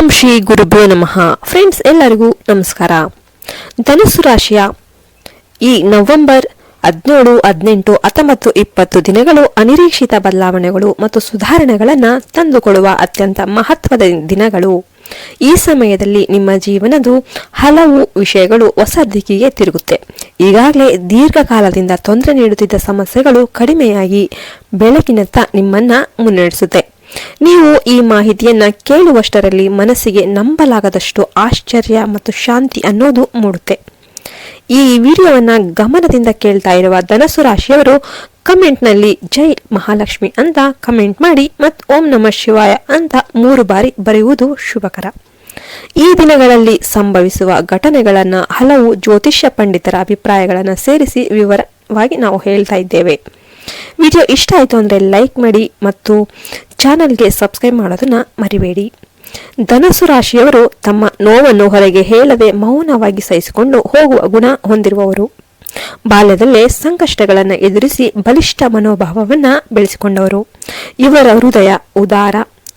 ಓಂ ಶ್ರೀ ಗುರುಭ್ಯೋ ನಮಃ. ಫ್ರೆಂಡ್ಸ್ ಎಲ್ಲರಿಗೂ ನಮಸ್ಕಾರ. ಧನುಸು ರಾಶಿಯ ಈ ನವೆಂಬರ್ ಹದಿನೇಳು, ಹದಿನೆಂಟು, ಹತ್ತೊಂಬತ್ತು, ಇಪ್ಪತ್ತು ದಿನಗಳು ಅನಿರೀಕ್ಷಿತ ಬದಲಾವಣೆಗಳು ಮತ್ತು ಸುಧಾರಣೆಗಳನ್ನು ತಂದುಕೊಳ್ಳುವ ಅತ್ಯಂತ ಮಹತ್ವದ ದಿನಗಳು. ಈ ಸಮಯದಲ್ಲಿ ನಿಮ್ಮ ಜೀವನದ ಹಲವು ವಿಷಯಗಳು ಹೊಸ ದಿಕ್ಕಿಗೆ ತಿರುಗುತ್ತೆ. ಈಗಾಗಲೇ ದೀರ್ಘಕಾಲದಿಂದ ತೊಂದರೆ ನೀಡುತ್ತಿದ್ದ ಸಮಸ್ಯೆಗಳು ಕಡಿಮೆಯಾಗಿ ಬೆಳಕಿನತ್ತ ನಿಮ್ಮನ್ನ ಮುನ್ನಡೆಸುತ್ತೆ. ನೀವು ಈ ಮಾಹಿತಿಯನ್ನ ಕೇಳುವಷ್ಟರಲ್ಲಿ ಮನಸ್ಸಿಗೆ ನಂಬಲಾಗದಷ್ಟು ಆಶ್ಚರ್ಯ ಮತ್ತು ಶಾಂತಿ ಅನ್ನೋದು ಮೂಡುತ್ತೆ. ಈ ವಿಡಿಯೋವನ್ನ ಗಮನದಿಂದ ಕೇಳ್ತಾ ಇರುವ ಧನಸು ರಾಶಿಯವರು ಕಮೆಂಟ್ನಲ್ಲಿ ಜೈ ಮಹಾಲಕ್ಷ್ಮಿ ಅಂತ ಕಮೆಂಟ್ ಮಾಡಿ ಮತ್ತು ಓಂ ನಮಃ ಶಿವಾಯ ಅಂತ ಮೂರು ಬಾರಿ ಬರೆಯುವುದು ಶುಭಕರ. ಈ ದಿನಗಳಲ್ಲಿ ಸಂಭವಿಸುವ ಘಟನೆಗಳನ್ನು ಹಲವು ಜ್ಯೋತಿಷ್ಯ ಪಂಡಿತರ ಅಭಿಪ್ರಾಯಗಳನ್ನು ಸೇರಿಸಿ ವಿವರವಾಗಿ ನಾವು ಹೇಳ್ತಾ ಇದ್ದೇವೆ. ವಿಡಿಯೋ ಇಷ್ಟ ಆಯಿತು ಅಂದರೆ ಲೈಕ್ ಮಾಡಿ ಮತ್ತು ಚಾನಲ್ಗೆ ಸಬ್ಸ್ಕ್ರೈಬ್ ಮಾಡೋದನ್ನು ಮರಿಬೇಡಿ. ಧನಸ್ಸು ರಾಶಿಯವರು ತಮ್ಮ ನೋವನ್ನು ಹೊರಗೆ ಹೇಳದೆ ಮೌನವಾಗಿ ಸಹಿಸಿಕೊಂಡು ಹೋಗುವ ಗುಣ ಹೊಂದಿರುವವರು. ಬಾಲ್ಯದಲ್ಲೇ ಸಂಕಷ್ಟಗಳನ್ನು ಎದುರಿಸಿ ಬಲಿಷ್ಠ ಮನೋಭಾವವನ್ನು ಬೆಳೆಸಿಕೊಂಡವರು. ಇವರ ಹೃದಯ ಉದಾರ,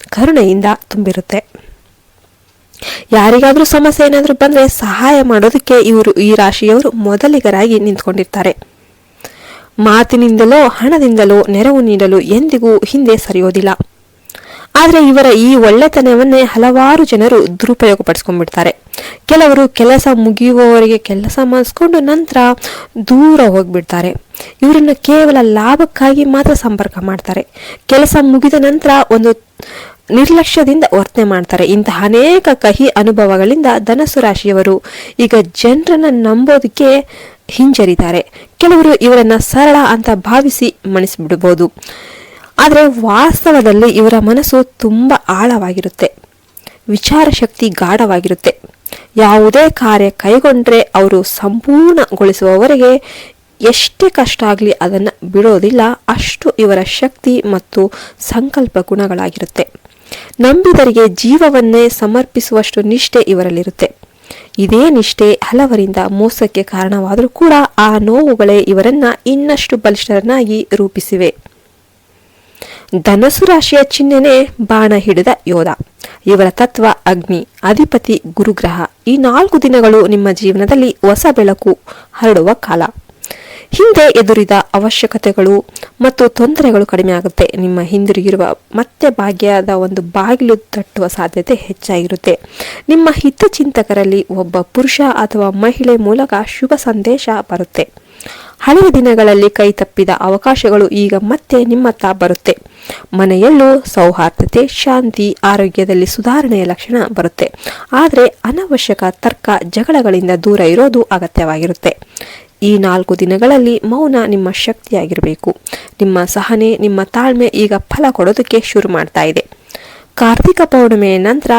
ಕರುಣೆಯಿಂದ ತುಂಬಿರುತ್ತೆ. ಯಾರಿಗಾದರೂ ಸಮಸ್ಯೆ ಏನಾದರೂ ಬಂದರೆ ಸಹಾಯ ಮಾಡೋದಕ್ಕೆ ಇವರು ಈ ರಾಶಿಯವರು ಮೊದಲಿಗರಾಗಿ ನಿಂತ್ಕೊಂಡಿರ್ತಾರೆ. ಮಾತಿನಿಂದಲೋ ಹಣದಿಂದಲೋ ನೆರವು ನೀಡಲು ಎಂದಿಗೂ ಹಿಂದೆ ಸರಿಯೋದಿಲ್ಲ. ಆದರೆ ಇವರ ಈ ಒಳ್ಳೆತನವನ್ನೇ ಹಲವಾರು ಜನರು ದುರುಪಯೋಗಪಡಿಸ್ಕೊಂಡ್ಬಿಡ್ತಾರೆ. ಕೆಲವರು ಕೆಲಸ ಮುಗಿಯುವವರೆಗೆ ಕೆಲಸ ಮಾಡಿಸ್ಕೊಂಡು ನಂತರ ದೂರ ಹೋಗ್ಬಿಡ್ತಾರೆ. ಇವರನ್ನು ಕೇವಲ ಲಾಭಕ್ಕಾಗಿ ಮಾತ್ರ ಸಂಪರ್ಕ ಮಾಡ್ತಾರೆ. ಕೆಲಸ ಮುಗಿದ ನಂತರ ಒಂದು ನಿರ್ಲಕ್ಷ್ಯದಿಂದ ವರ್ತನೆ ಮಾಡ್ತಾರೆ. ಇಂತಹ ಅನೇಕ ಕಹಿ ಅನುಭವಗಳಿಂದ ಧನಸ್ಸು ರಾಶಿಯವರು ಈಗ ಜನರನ್ನ ನಂಬೋದಕ್ಕೆ ಹಿಂಜರಿತಾರೆ. ಕೆಲವರು ಇವರನ್ನ ಸರಳ ಅಂತ ಭಾವಿಸಿ ಮಣಿಸಿಬಿಡಬಹುದು ಆದರೆ ವಾಸ್ತವದಲ್ಲಿ ಇವರ ಮನಸ್ಸು ತುಂಬ ಆಳವಾಗಿರುತ್ತೆ. ವಿಚಾರ ಶಕ್ತಿ ಗಾಢವಾಗಿರುತ್ತೆ. ಯಾವುದೇ ಕಾರ್ಯ ಕೈಗೊಂಡ್ರೆ ಅವರು ಸಂಪೂರ್ಣಗೊಳಿಸುವವರೆಗೆ ಎಷ್ಟೇ ಕಷ್ಟ ಆಗಲಿ ಅದನ್ನು ಬಿಡೋದಿಲ್ಲ, ಅಷ್ಟು ಇವರ ಶಕ್ತಿ ಮತ್ತು ಸಂಕಲ್ಪ ಗುಣಗಳಾಗಿರುತ್ತೆ. ನಂಬಿದರಿಗೆ ಜೀವವನ್ನೇ ಸಮರ್ಪಿಸುವಷ್ಟು ನಿಷ್ಠೆ ಇವರಲ್ಲಿರುತ್ತೆ. ಇದೇ ನಿಷ್ಠೆ ಹಲವರಿಂದ ಮೋಸಕ್ಕೆ ಕಾರಣವಾದರೂ ಕೂಡ ಆ ನೋವುಗಳೇ ಇವರನ್ನು ಇನ್ನಷ್ಟು ಬಲಿಷ್ಠರನ್ನಾಗಿ ರೂಪಿಸಿವೆ. ಧನಸು ರಾಶಿಯ ಚಿಹ್ನೆನೇ ಬಾಣ ಹಿಡಿದ ಯೋಧ. ಇವರ ತತ್ವ ಅಗ್ನಿ, ಅಧಿಪತಿ ಗುರುಗ್ರಹ. ಈ ನಾಲ್ಕು ದಿನಗಳು ನಿಮ್ಮ ಜೀವನದಲ್ಲಿ ಹೊಸ ಬೆಳಕು ಹರಡುವ ಕಾಲ. ಹಿಂದೆ ಎದುರಿದ ಅವಶ್ಯಕತೆಗಳು ಮತ್ತು ತೊಂದರೆಗಳು ಕಡಿಮೆ ಆಗುತ್ತೆ. ನಿಮ್ಮ ಹಿಂದಿರುಗಿರುವ ಮತ್ತೆ ಭಾಗ್ಯದ ಒಂದು ಬಾಗಿಲು ತಟ್ಟುವ ಸಾಧ್ಯತೆ ಹೆಚ್ಚಾಗಿರುತ್ತೆ. ನಿಮ್ಮ ಹಿತಚಿಂತಕರಲ್ಲಿ ಒಬ್ಬ ಪುರುಷ ಅಥವಾ ಮಹಿಳೆ ಮೂಲಕ ಶುಭ ಸಂದೇಶ ಬರುತ್ತೆ. ಹಳೆಯ ದಿನಗಳಲ್ಲಿ ಕೈ ತಪ್ಪಿದ ಅವಕಾಶಗಳು ಈಗ ಮತ್ತೆ ನಿಮ್ಮತ್ತ ಬರುತ್ತೆ. ಮನೆಯಲ್ಲೂ ಸೌಹಾರ್ದತೆ, ಶಾಂತಿ, ಆರೋಗ್ಯದಲ್ಲಿ ಸುಧಾರಣೆಯ ಲಕ್ಷಣ ಬರುತ್ತೆ. ಆದರೆ ಅನವಶ್ಯಕ ತರ್ಕ ಜಗಳಗಳಿಂದ ದೂರ ಇರೋದು ಅಗತ್ಯವಾಗಿರುತ್ತೆ. ಈ ನಾಲ್ಕು ದಿನಗಳಲ್ಲಿ ಮೌನ ನಿಮ್ಮ ಶಕ್ತಿಯಾಗಿರಬೇಕು. ನಿಮ್ಮ ಸಹನೆ, ನಿಮ್ಮ ತಾಳ್ಮೆ ಈಗ ಫಲ ಕೊಡೋದಕ್ಕೆ ಶುರು ಮಾಡ್ತಾ ಇದೆ. ಕಾರ್ತಿಕ ಪೌರ್ಣಿಮೆಯ ನಂತರ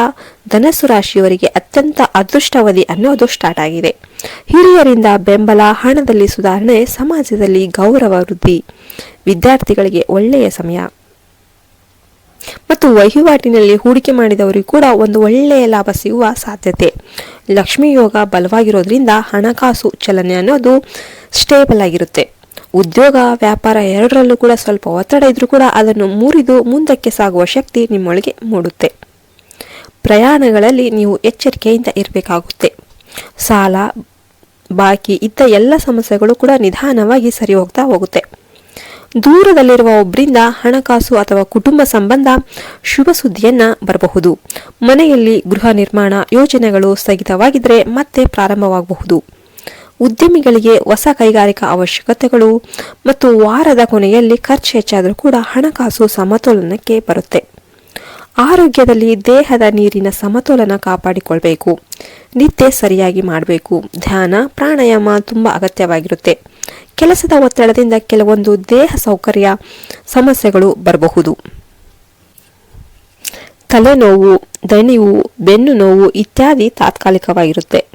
ಧನಸ್ಸು ರಾಶಿಯವರಿಗೆ ಅತ್ಯಂತ ಅದೃಷ್ಟವಧಿ ಅನ್ನೋದು ಸ್ಟಾರ್ಟ್ ಆಗಿದೆ. ಹಿರಿಯರಿಂದ ಬೆಂಬಲ, ಹಣದಲ್ಲಿ ಸುಧಾರಣೆ, ಸಮಾಜದಲ್ಲಿ ಗೌರವ ವೃದ್ಧಿ. ವಿದ್ಯಾರ್ಥಿಗಳಿಗೆ ಒಳ್ಳೆಯ ಸಮಯ. ಮತ್ತು ವಹಿವಾಟಿನಲ್ಲಿ ಹೂಡಿಕೆ ಮಾಡಿದವರಿಗೂ ಕೂಡ ಒಂದು ಒಳ್ಳೆಯ ಲಾಭ ಸಿಗುವ ಸಾಧ್ಯತೆ. ಲಕ್ಷ್ಮೀ ಯೋಗ ಬಲವಾಗಿರೋದ್ರಿಂದ ಹಣಕಾಸು ಚಲನೆ ಅನ್ನೋದು ಸ್ಟೇಬಲ್ ಆಗಿರುತ್ತೆ. ಉದ್ಯೋಗ, ವ್ಯಾಪಾರ ಎರಡರಲ್ಲೂ ಕೂಡ ಸ್ವಲ್ಪ ಒತ್ತಡ ಇದ್ರೂ ಕೂಡ ಅದನ್ನು ಮುರಿದು ಮುಂದಕ್ಕೆ ಸಾಗುವ ಶಕ್ತಿ ನಿಮ್ಮೊಳಗೆ ಮೂಡುತ್ತೆ. ಪ್ರಯಾಣಗಳಲ್ಲಿ ನೀವು ಎಚ್ಚರಿಕೆಯಿಂದ ಇರಬೇಕಾಗುತ್ತೆ. ಸಾಲ, ಬಾಕಿ ಇದ್ದ ಎಲ್ಲ ಸಮಸ್ಯೆಗಳು ಕೂಡ ನಿಧಾನವಾಗಿ ಸರಿ ಹೋಗ್ತಾ ಹೋಗುತ್ತೆ. ದೂರದಲ್ಲಿರುವ ಒಬ್ಬರಿಂದ ಹಣಕಾಸು ಅಥವಾ ಕುಟುಂಬ ಸಂಬಂಧ ಶುಭ ಸುದ್ದಿಯನ್ನ ಬರಬಹುದು. ಮನೆಯಲ್ಲಿ ಗೃಹ ನಿರ್ಮಾಣ ಯೋಜನೆಗಳು ಸ್ಥಗಿತವಾಗಿದ್ದರೆ ಮತ್ತೆ ಪ್ರಾರಂಭವಾಗಬಹುದು. ಉದ್ಯಮಿಗಳಿಗೆ ಹೊಸ ಕೈಗಾರಿಕಾ ಅವಶ್ಯಕತೆಗಳು ಮತ್ತು ವಾರದ ಕೊನೆಯಲ್ಲಿ ಖರ್ಚು ಹೆಚ್ಚಾದರೂ ಕೂಡ ಹಣಕಾಸು ಸಮತೋಲನಕ್ಕೆ ಬರುತ್ತೆ. ಆರೋಗ್ಯದಲ್ಲಿ ದೇಹದ ನೀರಿನ ಸಮತೋಲನ ಕಾಪಾಡಿಕೊಳ್ಬೇಕು. ನಿತ್ಯ ಸರಿಯಾಗಿ ಮಾಡಬೇಕು. ಧ್ಯಾನ, ಪ್ರಾಣಾಯಾಮ ತುಂಬ ಅಗತ್ಯವಾಗಿರುತ್ತೆ. ಕೆಲಸದ ಒತ್ತಡದಿಂದ ಕೆಲವೊಂದು ದೇಹ ಸೌಕರ್ಯ ಸಮಸ್ಯೆಗಳು ಬರಬಹುದು. ತಲೆನೋವು, ದಣಿವು ಬೆನ್ನು ನೋವು ಇತ್ಯಾದಿ ತಾತ್ಕಾಲಿಕವಾಗಿರುತ್ತೆ.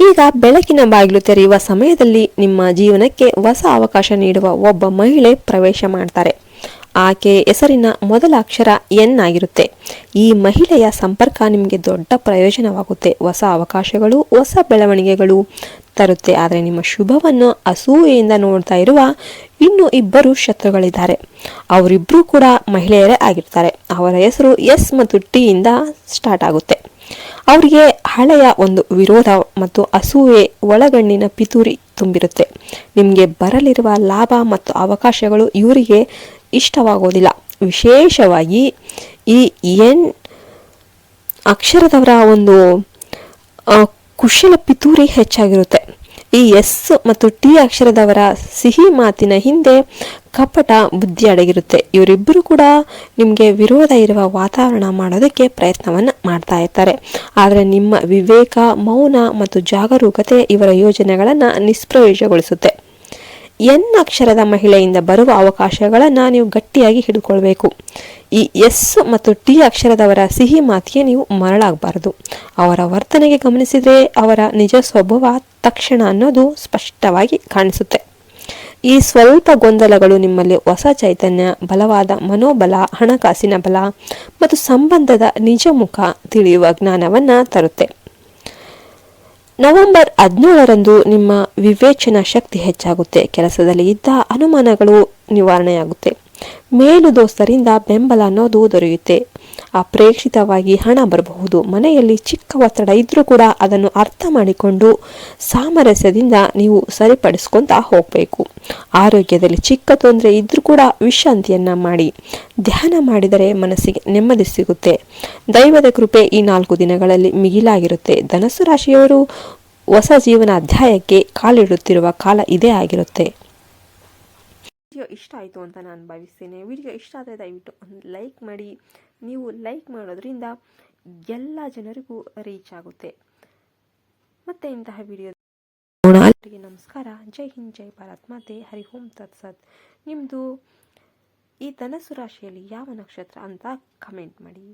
ಈಗ ಬೆಳಕಿನ ಬಾಗಿಲು ತೆರೆಯುವ ಸಮಯದಲ್ಲಿ ನಿಮ್ಮ ಜೀವನಕ್ಕೆ ಹೊಸ ಅವಕಾಶ ನೀಡುವ ಒಬ್ಬ ಮಹಿಳೆ ಪ್ರವೇಶ ಮಾಡ್ತಾರೆ. ಆಕೆ ಹೆಸರಿನ ಮೊದಲ ಅಕ್ಷರ ಎನ್ ಆಗಿರುತ್ತೆ. ಈ ಮಹಿಳೆಯ ಸಂಪರ್ಕ ನಿಮಗೆ ದೊಡ್ಡ ಪ್ರಯೋಜನವಾಗುತ್ತೆ. ಹೊಸ ಅವಕಾಶಗಳು, ಹೊಸ ಬೆಳವಣಿಗೆಗಳು ತರುತ್ತೆ. ಆದರೆ ನಿಮ್ಮ ಶುಭವನ್ನು ಅಸೂಯೆಯಿಂದ ನೋಡ್ತಾ ಇರುವ ಇನ್ನು ಇಬ್ಬರು ಶತ್ರುಗಳಿದ್ದಾರೆ. ಅವರಿಬ್ಬರೂ ಕೂಡ ಮಹಿಳೆಯರೇ ಆಗಿರ್ತಾರೆ. ಅವರ ಹೆಸರು ಎಸ್ ಮತ್ತು ಟಿಯಿಂದ ಸ್ಟಾರ್ಟ್ ಆಗುತ್ತೆ. ಅವರಿಗೆ ಹಳೆಯ ಒಂದು ವಿರೋಧ ಮತ್ತು ಅಸೂಯೆ ಒಳಗಣ್ಣಿನ ಪಿತೂರಿ ತುಂಬಿರುತ್ತೆ. ನಿಮಗೆ ಬರಲಿರುವ ಲಾಭ ಮತ್ತು ಅವಕಾಶಗಳು ಇವರಿಗೆ ಇಷ್ಟವಾಗೋದಿಲ್ಲ. ವಿಶೇಷವಾಗಿ ಈ ಎನ್ ಅಕ್ಷರದವರ ಒಂದು ಕುಶಲ ಪಿತೂರಿ ಹೆಚ್ಚಾಗಿರುತ್ತೆ. ಈ ಎಸ್ ಮತ್ತು ಟಿ ಅಕ್ಷರದವರ ಸಿಹಿ ಮಾತಿನ ಹಿಂದೆ ಕಪಟ ಬುದ್ಧಿ ಅಡಗಿರುತ್ತೆ. ಇವರಿಬ್ಬರು ಕೂಡ ನಿಮಗೆ ವಿರೋಧ ಇರುವ ವಾತಾವರಣ ಮಾಡೋದಕ್ಕೆ ಪ್ರಯತ್ನವನ್ನು ಮಾಡ್ತಾ ಇರ್ತಾರೆ. ಆದರೆ ನಿಮ್ಮ ವಿವೇಕ, ಮೌನ ಮತ್ತು ಜಾಗರೂಕತೆ ಇವರ ಯೋಜನೆಗಳನ್ನು ನಿಷ್ಪ್ರಯೋಜಗೊಳಿಸುತ್ತೆ. ಎನ್ ಅಕ್ಷರದ ಮಹಿಳೆಯಿಂದ ಬರುವ ಅವಕಾಶಗಳನ್ನು ನೀವು ಗಟ್ಟಿಯಾಗಿ ಹಿಡ್ಕೊಳ್ಬೇಕು. ಈ ಎಸ್ ಮತ್ತು ಟಿ ಅಕ್ಷರದವರ ಸಿಹಿ ಮಾತಿಗೆ ನೀವು ಮರಳಾಗಬಾರದು. ಅವರ ವರ್ತನೆಗೆ ಗಮನಿಸಿದರೆ ಅವರ ನಿಜ ಸ್ವಭಾವ ತಕ್ಷಣ ಅನ್ನೋದು ಸ್ಪಷ್ಟವಾಗಿ ಕಾಣಿಸುತ್ತೆ. ಈ ಸ್ವಲ್ಪ ಗೊಂದಲಗಳು ನಿಮ್ಮಲ್ಲಿ ಹೊಸ ಚೈತನ್ಯ, ಬಲವಾದ ಮನೋಬಲ, ಹಣಕಾಸಿನ ಬಲ ಮತ್ತು ಸಂಬಂಧದ ನಿಜ ಮುಖ ತಿಳಿಯುವ ಜ್ಞಾನವನ್ನು ತರುತ್ತೆ. ನವೆಂಬರ್ ಹದಿನೇಳರಂದು ನಿಮ್ಮ ವಿವೇಚನಾ ಶಕ್ತಿ ಹೆಚ್ಚಾಗುತ್ತೆ. ಕೆಲಸದಲ್ಲಿ ಇದ್ದ ಅನುಮಾನಗಳು ನಿವಾರಣೆಯಾಗುತ್ತೆ. ಮೇಲು ದೋಸ್ತರಿಂದ ಬೆಂಬಲ ಅನ್ನೋದು ದೊರೆಯುತ್ತೆ. ಅಪ್ರೇಕ್ಷಿತವಾಗಿ ಹಣ ಬರಬಹುದು. ಮನೆಯಲ್ಲಿ ಚಿಕ್ಕ ಒತ್ತಡ ಇದ್ರೂ ಕೂಡ ಅದನ್ನು ಅರ್ಥ ಮಾಡಿಕೊಂಡು ಸಾಮರಸ್ಯದಿಂದ ನೀವು ಸರಿಪಡಿಸ್ಕೊಂತ ಹೋಗಬೇಕು. ಆರೋಗ್ಯದಲ್ಲಿ ಚಿಕ್ಕ ತೊಂದರೆ ಇದ್ರೂ ಕೂಡ ವಿಶ್ರಾಂತಿಯನ್ನ ಮಾಡಿ. ಧ್ಯಾನ ಮಾಡಿದರೆ ಮನಸ್ಸಿಗೆ ನೆಮ್ಮದಿ ಸಿಗುತ್ತೆ. ದೈವದ ಕೃಪೆ ಈ ನಾಲ್ಕು ದಿನಗಳಲ್ಲಿ ಮಿಗಿಲಾಗಿರುತ್ತೆ. ಧನಸ್ಸು ರಾಶಿಯವರು ಹೊಸ ಜೀವನ ಅಧ್ಯಾಯಕ್ಕೆ ಕಾಲಿಡುತ್ತಿರುವ ಕಾಲ ಇದೇ ಆಗಿರುತ್ತೆ. ವಿಡಿಯೋ ಇಷ್ಟ ಆಯಿತು ಅಂತ ನಾನು ಭಾವಿಸ್ತೇನೆ. ವಿಡಿಯೋ ಇಷ್ಟ ಆದರೆ ದಯವಿಟ್ಟು ಲೈಕ್ ಮಾಡಿ. ನೀವು ಲೈಕ್ ಮಾಡೋದ್ರಿಂದ ಎಲ್ಲ ಜನರಿಗೂ ರೀಚ್ ಆಗುತ್ತೆ. ಮತ್ತೆ ಇಂತಹ ವಿಡಿಯೋ ನಮಸ್ಕಾರ. ಜೈ ಹಿಂದ್, ಜೈ ಭಾರತ್. ಮಾತೆ, ಹರಿ ಓಂ ತತ್ಸತ್ ನಿಮ್ಮದು ಈ ಧನಸು ರಾಶಿಯಲ್ಲಿ ಯಾವ ನಕ್ಷತ್ರ ಅಂತ ಕಮೆಂಟ್ ಮಾಡಿ.